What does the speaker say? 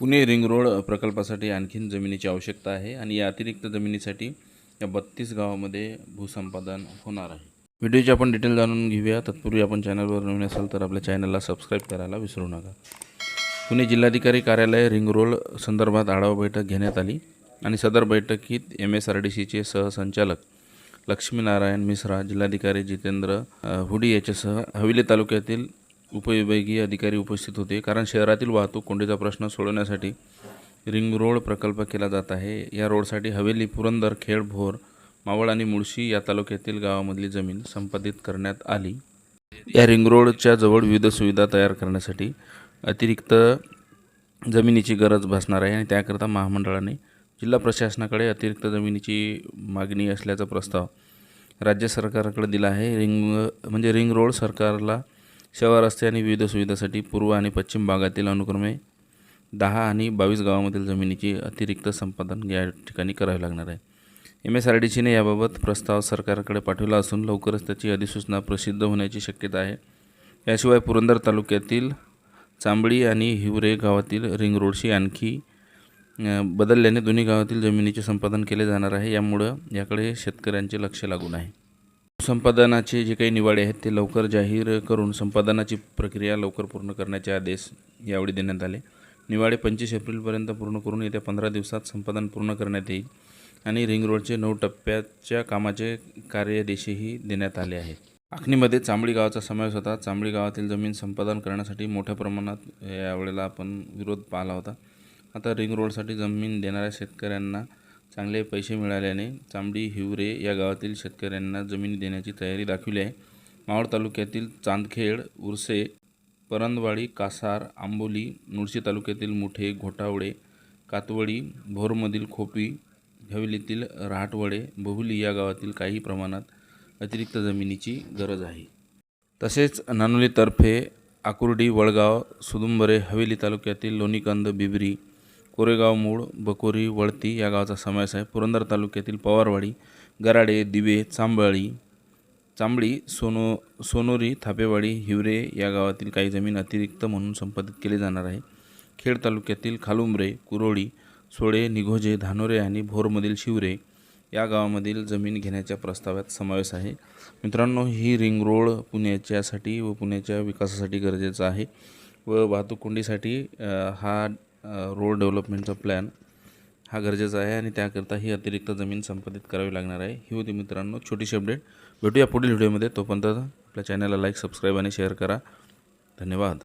Pune ring road प्रकल्पासाठी आणखीन जमिनीची आवश्यकता आहे आणि या अतिरिक्त जमिनीसाठी या बत्तीस गावामध्ये भूसंपादन होणार आहे. व्हिडिओची आपण डिटेल जाणून घेऊया. तत्पूर्वी आपण चॅनलवर नवीन असाल तर आपल्या चॅनलला सबस्क्राईब करायला विसरू नका. पुणे जिल्हाधिकारी कार्यालय रिंग रोड संदर्भात आढावा बैठक घेण्यात आली आणि सदर बैठकीत एम एस आर डी सीचे सहसंचालक लक्ष्मीनारायण मिश्रा जिल्हाधिकारी जितेंद्र हुडी याच्यासह हवेली तालुक्यातील उपविभागीय अधिकारी उपस्थित होते. कारण शहरातील वाहतूक कोंडीचा प्रश्न सोडवण्यासाठी रिंग रोड प्रकल्प केला जात आहे. या रोडसाठी हवेली पुरंदर खेड भोर मावळ आणि मुळशी या तालुक्यातील गावामधली जमीन संपादित करण्यात आली. या रिंग रोडच्या जवळ विविध सुविधा तयार करण्यासाठी अतिरिक्त जमिनीची गरज भासणार आहे आणि त्याकरता महामंडळाने जिल्हा प्रशासनाकडे अतिरिक्त जमिनीची मागणी असल्याचा प्रस्ताव राज्य सरकारकडे दिला आहे. रिंग म्हणजे रिंग रोड सरकारला शहर रस्ते आणि विविध सुविधासाठी पूर्व आणि पश्चिम भागातील अनुक्रमे दहा आणि बावीस गावामधील जमिनीची अतिरिक्त संपादन या ठिकाणी करावे लागणार आहे. एम एस आर डी सीने याबाबत प्रस्ताव सरकारकडे पाठवला असून लवकरच त्याची अधिसूचना प्रसिद्ध होण्याची शक्यता आहे. याशिवाय पुरंदर तालुक्यातील चांबळी आणि हिवरे गावातील रिंग रोडशी आणखी बदलल्याने दोन्ही गावातील जमिनीचे संपादन केले जाणार आहे. यामुळं याकडे शेतकऱ्यांचे लक्ष लागून आहे. संपादनाचे जे काही निवाडे आहेत ते लवकर जाहीर करून संपादनाची प्रक्रिया लवकर पूर्ण करण्याचे आदेश यावेळी देण्यात आले. निवाडे पंचवीस एप्रिलपर्यंत पूर्ण करून येत्या पंधरा दिवसात संपादन पूर्ण करण्यात येईल आणि रिंग रोडचे नऊ टप्प्याच्या कामाचे कार्यदेशही देण्यात आले आहेत आखणीमध्ये चांबळी गावाचा समावेश होता. चांबळी गावातील जमीन संपादन करण्यासाठी मोठ्या प्रमाणात यावेळेला आपण विरोध पाहिला होता. आता रिंग रोडसाठी जमीन देणाऱ्या शेतकऱ्यांना चांगले पैसे मिळाल्याने चांबडी हिवरे या गावातील शेतकऱ्यांना जमीन देण्याची तयारी दाखविली आहे. मावळ तालुक्यातील चांदखेड उरसे परंदवाडी कासार आंबोली मुळशी तालुक्यातील मुठे घोटावडे कातवडी भोरमधील खोपी हवेलीतील रहाटवडे बहुली या गावातील काही प्रमाणात अतिरिक्त जमिनीची गरज आहे. तसेच नानोलीतर्फे आकुर्डी वळगाव सुदुंबरे हवेली तालुक्यातील लोणीकंद बिबरी कोरेगाव मूळ बकोरी वळती या गावाचा समावेश आहे. पुरंदर तालुक्यातील पवारवाडी गराडे दिवे चांबळी चांबळी सोनो सोनोरी थापेवाडी हिवरे या गावातील काही जमीन अतिरिक्त म्हणून संपादित केली जाणार आहे. खेड तालुक्यातील खालुंबरे कुरोळी सोळे निघोजे धानोरे आणि भोरमधील शिवरे या गावामधील जमीन घेण्याच्या प्रस्तावात समावेश आहे. मित्रांनो ही रिंग रोड पुण्याच्यासाठी व पुण्याच्या विकासासाठी गरजेचं आहे व वाहतूक कोंडीसाठी हा रोड डेव्हलपमेंटचा प्लॅन हा गरजेचा आहे आणि त्याकरता ही अतिरिक्त जमीन संपादित करावी लागणार आहे. ही होती मित्रांनो छोटीशी अपडेट भेटूया पुढील व्हिडिओमध्ये तोपर्यंत आपल्या चॅनलला लाईक सबस्क्राईब आणि शेअर करा. धन्यवाद.